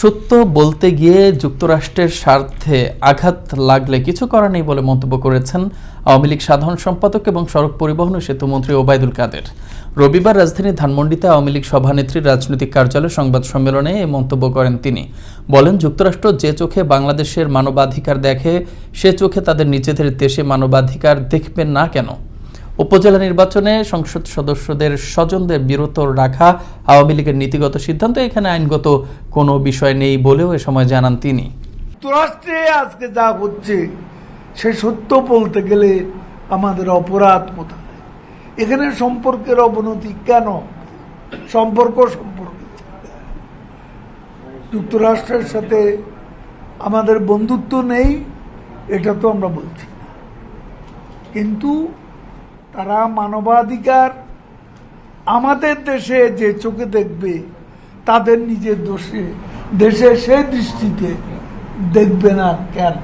সত্য বলতে গিয়ে যুক্তরাষ্ট্রের স্বার্থে আঘাত লাগলে কিছু করার নেই বলে মন্তব্য করেছেন আওয়ামী লীগ সাধারণ সম্পাদক এবং সড়ক পরিবহন ও সেতুমন্ত্রী ওবায়দুল কাদের। রবিবার রাজধানীর ধানমন্ডিতে আওয়ামী লীগ সভানেত্রীর রাজনৈতিক কার্যালয়ে সংবাদ সম্মেলনে এই মন্তব্য করেন তিনি। বলেন, যুক্তরাষ্ট্র যে চোখে বাংলাদেশের মানবাধিকার দেখে, সে চোখে তাদের নিজেদের দেশে মানবাধিকার দেখবেন না কেন? উপজেলা নির্বাচনে সংসদ সদস্যদের স্বজনদের বিরত রাখা আওয়ামী লীগের নীতিগত সিদ্ধান্ত, এখানে আইনগত কোনো বিষয় নেই বলেও এ সময় জানান তিনি। যুক্তরাষ্ট্রে আজকে যা হচ্ছে, সে সত্য বলতে গেলে আমাদের অপরাধ কোথায় এখানে সম্পর্কের অবনতি কেন? সম্পর্ক সম্পর্ক। যুক্তরাষ্ট্রের সাথে আমাদের বন্ধুত্ব নেই, এটা তো আমরা বলছি কিন্তু তারা মানবাধিকার আমাদের দেশে যে চোখে দেখবে, তাদের নিজের দোষে, দেশে সে দৃষ্টিতে দেখবে না কেন?